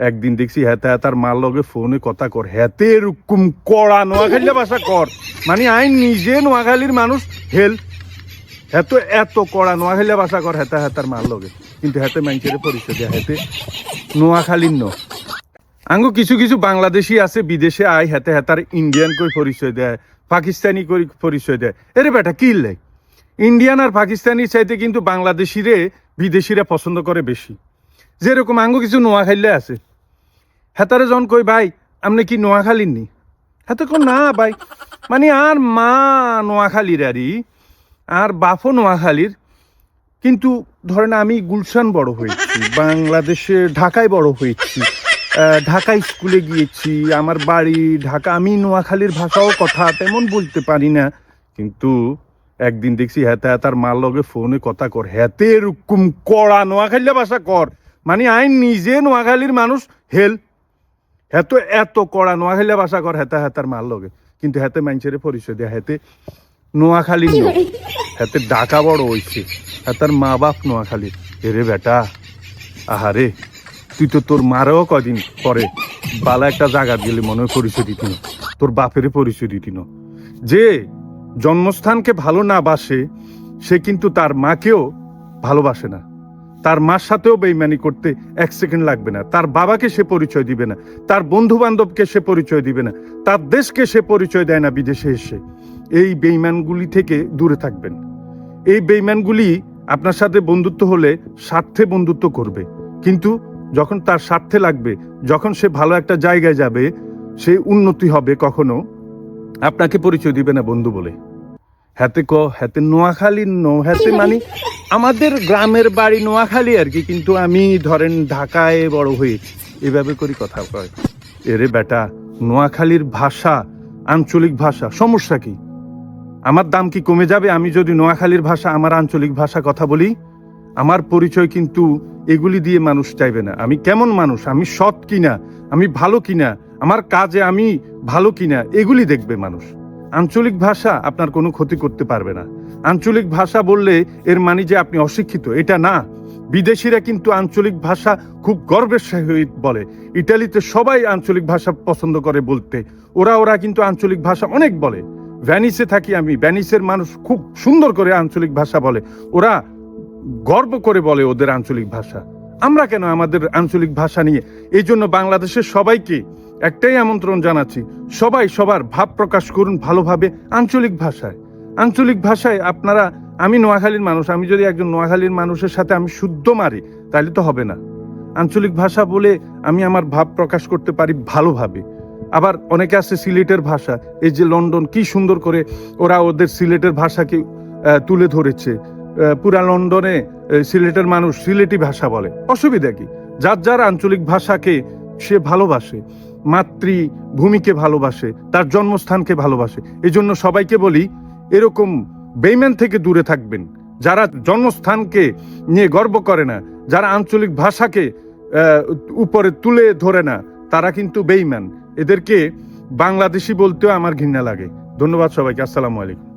একদিন দেখছি হ্যাঁ হ্যাঁ তার মার লগে ফোনে কথা কর। হ্যাতে এরকম কড়া নোয়াখালী ভাষা কর। মানে আইন নিজে নোয়াখালীর মানুষ হেল। এত এত কড়া নোয়াখালী ভাষা কর হেতা হেতার মার লগে। কিন্তু হাতে মানুষের পরিচয় দেয়, হাতে নোয়াখালীর ন। আঙ্গু কিছু কিছু বাংলাদেশি আছে, বিদেশে আয়, হাতে হাতার ইন্ডিয়ান কই পরিচয় দেয়, পাকিস্তানি কই পরিচয় দেয়। এরে বেটা, কি লাই ইন্ডিয়ান আর পাকিস্তানির চাইতে কিন্তু বাংলাদেশিরে, বিদেশিরা পছন্দ করে বেশি। যেরকম আঙ্গু কিছু নোয়াখাইলে আছে। হেতারে জন কই, ভাই আপনি কি নোয়াখালীর নি? হাতে কো না, ভাই মানে আর মা নোয়াখালীর আরই, আর বাপও নোয়াখালীর, কিন্তু ধরেন আমি গুলশান বড় হয়েছি, বাংলাদেশে ঢাকায় বড় হয়েছি ঢাকা স্কুলে গিয়েছি, আমার বাড়ি ঢাকা, আমি নোয়াখালীর ভাষাও কথা তেমন বলতে পারি না, কিন্তু একদিন দেখছি হ্যাঁ হ্যাঁ তার মার লগে ফোনে কথা কর হ্যাতে এরকম কড়া নোয়াখালী ভাষা কর মানে আইন নিজে নোয়াখালীর মানুষ, হেল এত এত কড়া নোয়াখালী ভাষা কর, হেতা হেতার মার লগে। কিন্তু হেতে মানুষের পরিচয় দেয়, হেতে নোয়াখালী হেতে ডাকা বড় হইছে, হেতার মা বাপ নোয়াখালীর এরে বেটা, আহারে, তুই তো তোর মারও কদিন পরে বালা একটা জায়গা গেলে মনে হয় পরিচয় দিতি না। তোর বাপের পরিচয় দিতি না। যে জন্মস্থানকে ভালো না বাসে, সে কিন্তু তার মাকেও ভালোবাসে না। তার মার সাথেও বেইমানি করতে এক সেকেন্ড লাগবে না। তার বাবাকে সে পরিচয় দিবে না। তার বন্ধু বান্ধবকে সে পরিচয় দিবে না। তার দেশকে সে পরিচয় দেয় না, বিদেশে এসে। এই বেইমানগুলি থেকে দূরে থাকবেন। এই বেইমানগুলি আপনার সাথে বন্ধুত্ব হলে স্বার্থে বন্ধুত্ব করবে। কিন্তু যখন তার স্বার্থে লাগবে, যখন সে ভালো একটা জায়গায় যাবে, সে উন্নতি হবে কখনো। আপনাকে পরিচয় দিবে না বন্ধু বলে। হাতে ক, হাতে নোয়াখালী, নো হাতে মানে আমাদের গ্রামের বাড়ি নোয়াখালী আর কি, কিন্তু আমি ধরেন ঢাকায় বড় হয়েছি এভাবে করি কথা কয়। এরে বেটা, নোয়াখালীর ভাষা, আঞ্চলিক ভাষা, সমস্যা কি? আমার দাম কি কমে যাবে? আমি যদি নোয়াখালীর ভাষা, আমার আঞ্চলিক ভাষা কথা বলি, আমার পরিচয় কিন্তু এগুলি দিয়ে মানুষ চাইবে না। আমি কেমন মানুষ? আমি সৎ কিনা? আমি ভালো কিনা? আমার কাজে আমি ভালো কিনা? এগুলি দেখবে মানুষ। আঞ্চলিক ভাষা আপনার কোনো ক্ষতি করতে পারবে না। আঞ্চলিক ভাষা বললে এর মানে যে আপনি অশিক্ষিত, এটা না। বিদেশিরা কিন্তু আঞ্চলিক ভাষা খুব গর্বের সহিত বলে। ইটালিতে সবাই আঞ্চলিক ভাষা পছন্দ করে বলতে। ওরা ওরা কিন্তু আঞ্চলিক ভাষা অনেক বলে। ভ্যানিসে থাকি আমি, ভ্যানিসের মানুষ খুব সুন্দর করে আঞ্চলিক ভাষা বলে। ওরা গর্ব করে বলে ওদের আঞ্চলিক ভাষা। আমরা কেন আমাদের আঞ্চলিক ভাষা নিয়ে? এই জন্য বাংলাদেশের সবাইকে একটাই আমন্ত্রণ জানাচ্ছি, সবাই সবার ভাব প্রকাশ করুন ভালোভাবে আঞ্চলিক ভাষায়। আঞ্চলিক ভাষায় আপনারা, আমি নোয়াখালীর মানুষ, আমি যদি একজন নোয়াখালীর মানুষের সাথে আমি শুদ্ধ মারি, তাহলে তো হবে না। আঞ্চলিক ভাষা বলে আমি আমার ভাব প্রকাশ করতে পারি ভালোভাবে। আবার অনেকে আছে সিলেটের ভাষা, এই যে লন্ডন কি সুন্দর করে ওরা ওদের সিলেটের ভাষাকে তুলে ধরেছে। পুরা লন্ডনে সিলেটের মানুষ সিলেটি ভাষা বলে। অসুবিধা কি? যার যার আঞ্চলিক ভাষাকে সে ভালোবাসে। মাতৃভূমিকে ভালোবাসে, তার জন্মস্থানকে ভালোবাসে। এই জন্য সবাইকে বলি, এরকম বেইম্যান থেকে দূরে থাকবেন। যারা জন্মস্থানকে নিয়ে গর্ব করে না, যারা আঞ্চলিক ভাষাকে উপরে তুলে ধরে না, তারা কিন্তু বেইম্যান এদেরকে বাংলাদেশি বলতেও আমার ঘৃণা লাগে। ধন্যবাদ সবাইকে। আসসালামু আলাইকুম।